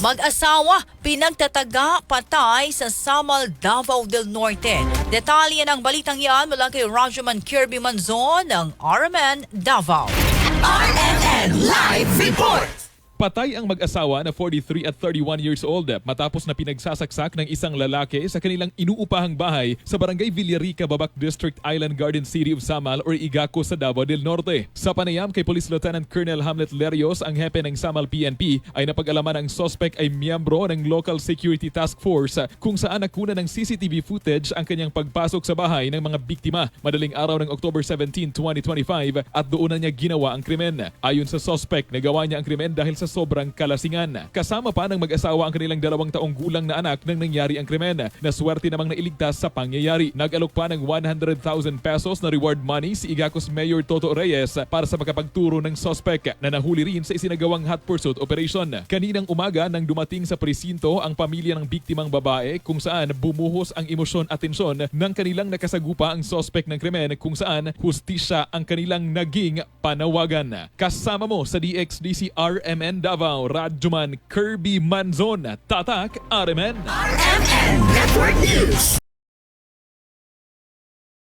Mag-asawa, pinagtataga patay sa Samal, Davao del Norte. Detalye ng balitang yan mula kay Rajaman Kirby Manzon ng RMN Davao. RMN. Patay ang mag-asawa na 43 at 31 years old matapos na pinagsasaksak ng isang lalaki sa kanilang inuupahang bahay sa barangay Villarica, Babac District, Island Garden City of Samal or Igaco sa Davao del Norte. Sa panayam kay Police Lieutenant Colonel Hamlet Lerios, ang hepe ng Samal PNP ay napag-alaman ang suspect ay miyembro ng Local Security Task Force kung saan nakuna ng CCTV footage ang kanyang pagpasok sa bahay ng mga biktima madaling araw ng October 17, 2025 at doon na niya ginawa ang krimen. Ayon sa suspect, nagawa niya ang krimen dahil sa sobrang kalasingan. Kasama pa ng mag-asawa ang kanilang dalawang taong gulang na anak nang nangyari ang krimen na swerte namang nailigtas sa pangyayari. Nag-alok pa ng 100,000 pesos na reward money si Igacos Mayor Toto Reyes para sa makapagturo ng suspect na nahuli rin sa isinagawang hot pursuit operation. Kaninang umaga nang dumating sa presinto ang pamilya ng biktimang babae kung saan bumuhos ang emosyon at tensyon ng kanilang nakasagupa ang suspect ng krimen kung saan hustisya ang kanilang naging panawagan. Kasama mo sa DXDC RMN Davao, Radyoman Kirby Manzon, Tatak RMN. RMN Network News.